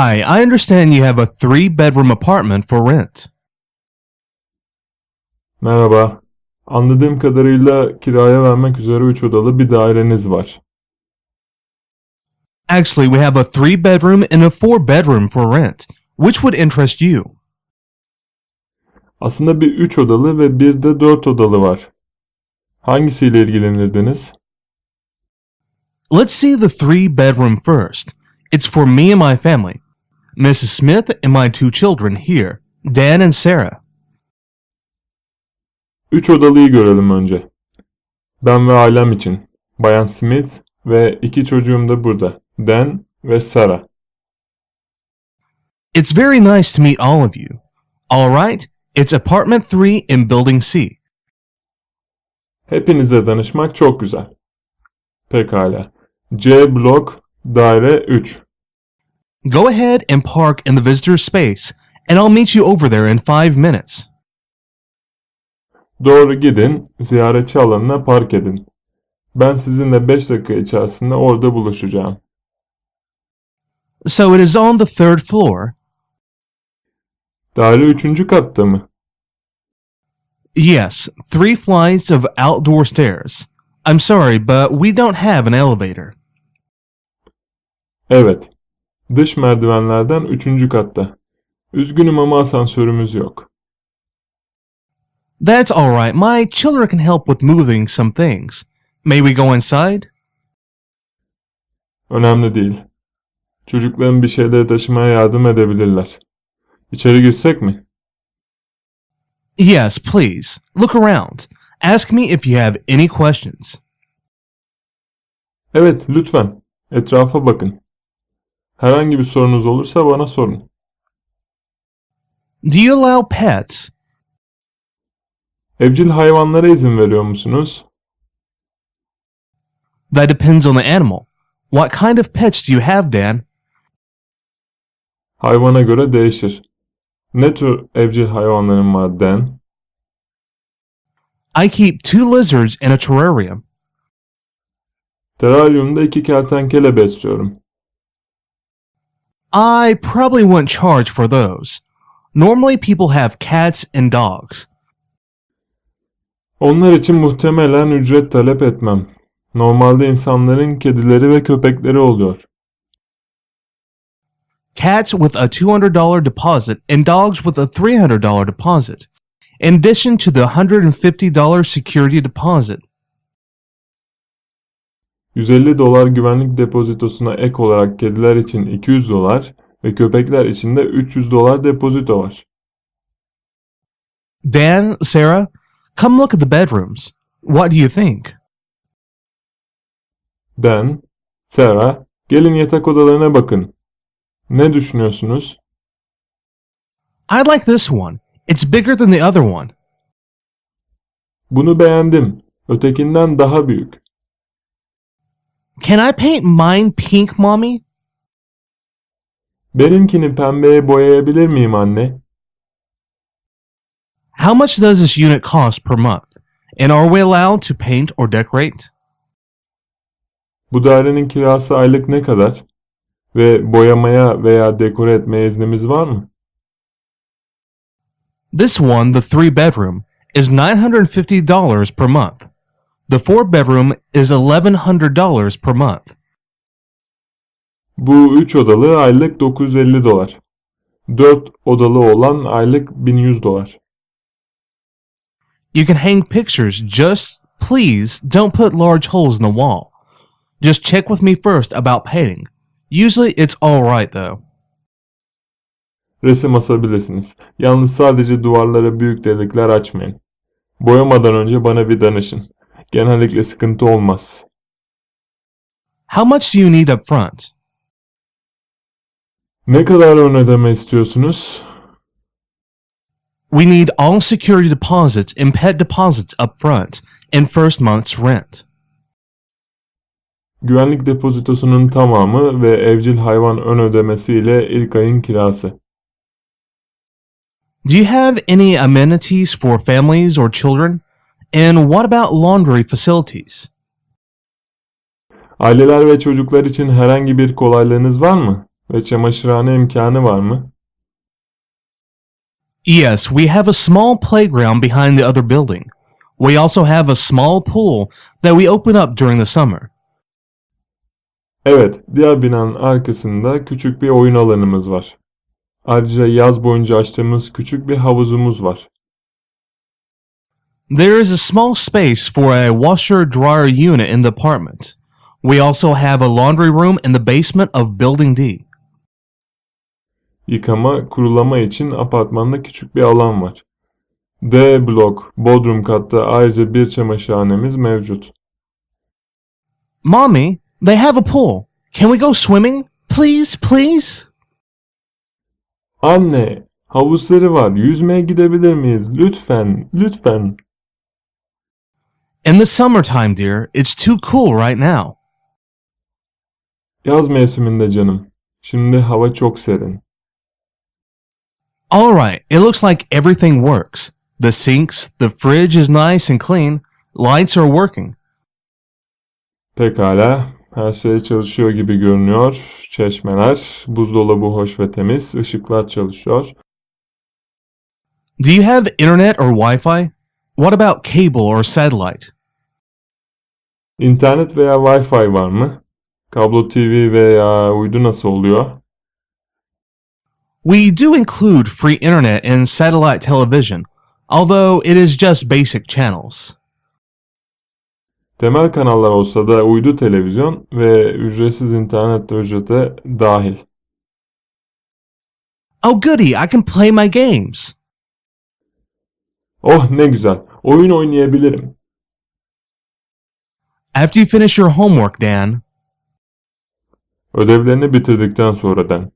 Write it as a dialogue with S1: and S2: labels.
S1: Hi, I understand you have a three bedroom apartment for rent.
S2: Merhaba. Anladığım kadarıyla kiraya vermek üzere 3 odalı bir daireniz var.
S1: Actually, we have a three bedroom and a four bedroom for rent. Which would interest you?
S2: Aslında bir 3 odalı ve bir de 4 odalı var. Hangisiyle ilgilenirdiniz?
S1: Let's see the three bedroom first. It's for me and my family. Mrs. Smith and my two children here, Dan and Sarah.
S2: 3 odalıyı görelim önce. Ben ve ailem için. Bayan Smith ve iki çocuğum da burada. Dan ve Sarah.
S1: It's very nice to meet all of you. All right, it's apartment three in building C.
S2: Hepinizle tanışmak çok güzel. Pekala. C blok daire 3.
S1: Go ahead and park in the visitor space, and I'll meet you over there in five minutes.
S2: Doğru gidin, ziyaretçi alanına park edin. Ben sizinle 5 dakika içerisinde orada buluşacağım.
S1: So it is on the third floor.
S2: Daire 3. katta mı?
S1: Yes, three flights of outdoor stairs. I'm sorry, but we don't have an elevator.
S2: Evet. Dış merdivenlerden 3. katta. Üzgünüm ama asansörümüz yok.
S1: That's all right. My children can help with moving some things. May we go inside?
S2: Önemli değil. Çocukların bir şeyleri taşımaya yardım edebilirler. İçeri girsek mi?
S1: Yes, please. Look around. Ask me if you have any questions.
S2: Evet, lütfen. Etrafa bakın. Herhangi bir sorunuz olursa bana sorun.
S1: Do you allow pets?
S2: Evcil hayvanlara izin veriyor musunuz?
S1: That depends on the animal. What kind of pets do you have, Dan?
S2: Hayvana göre değişir. Ne tür evcil hayvanların var Dan?
S1: I keep two lizards in a terrarium.
S2: Teraryumda iki kertenkele besliyorum.
S1: I probably wouldn't charge for those. Normally, people have cats and dogs.
S2: Onlar için muhtemelen ücret talep etmem. Normalde insanların kedileri ve köpekleri oluyor.
S1: Cats with a $200 deposit and dogs with a $300 deposit, in addition to the $150 security deposit.
S2: 150 dolar güvenlik depozitosuna ek olarak kediler için 200 dolar ve köpekler için de 300 dolar depozito var.
S1: Dan, Sarah, come look at the bedrooms. What do you think?
S2: Dan, Sarah, gelin yatak odalarına bakın. Ne düşünüyorsunuz?
S1: I like this one. It's bigger than the other one.
S2: Bunu beğendim. Ötekinden daha büyük.
S1: Can I paint mine pink, Mommy?
S2: Benimkini pembeye boyayabilir miyim anne?
S1: How much does this unit cost per month? And are we allowed to paint or decorate?
S2: Bu dairenin kirası aylık ne kadar? Ve boyamaya veya dekore etmeye iznimiz var mı?
S1: This one, the three bedroom, is $950 per month. The four bedroom is $1,100 per month.
S2: Bu 3 odalı aylık 950 dolar. 4 odalı olan aylık 1100 dolar.
S1: You can hang pictures, just please don't put large holes in the wall. Just check with me first about painting. Usually it's alright though.
S2: Resim asabilirsiniz. Yalnız sadece duvarlara büyük delikler açmayın. Boyamadan önce bana bir danışın. Genellikle sıkıntı olmaz.
S1: How much do you need up front?
S2: Ne kadar ön ödeme istiyorsunuz?
S1: We need all security deposits and pet deposits up front and first month's rent.
S2: Güvenlik depozitosunun tamamı ve evcil hayvan ön ödemesi ile ilk ayın kirası.
S1: Do you have any amenities for families or children? And what about laundry facilities?
S2: Aileler ve çocuklar için herhangi bir kolaylığınız var mı? Ve çamaşırhane imkanı var mı?
S1: Yes, we have a small playground behind the other building. We also have a small pool that we open up during the summer.
S2: Evet, diğer binanın arkasında küçük bir oyun alanımız var. Ayrıca yaz boyunca açtığımız küçük bir havuzumuz var.
S1: There is a small space for a washer dryer unit in the apartment. We also have a laundry room in the basement of Building D.
S2: Yıkama, kurulama için apartmanda küçük bir alan var. D blok, bodrum katta ayrıca bir çamaşırhanemiz mevcut.
S1: Mommy, they have a pool. Can we go swimming? Please, please?
S2: Anne, havuzları var. Yüzmeye gidebilir miyiz? Lütfen, lütfen.
S1: In the summertime, dear, it's too cool right now.
S2: Yaz mevsiminde canım. Şimdi hava çok serin.
S1: All right, it looks like everything works. The sinks, the fridge is nice and clean. Lights are working.
S2: Pekala, her şey çalışıyor gibi görünüyor. Çeşmeler, buzdolabı hoş ve temiz, ışıklar çalışıyor.
S1: Do you have internet or Wi-Fi? What about cable or satellite?
S2: İnternet veya Wi-Fi var mı? Kablo TV veya uydu nasıl oluyor?
S1: We do include free internet and satellite television, although it is just basic channels.
S2: Temel kanallar olsa da uydu televizyon ve ücretsiz internet de ücrete dahil.
S1: Oh goody, I can play my games.
S2: Oh ne güzel, oyun oynayabilirim.
S1: After you finish your homework, Dan,
S2: Ödevlerini bitirdikten sonra den.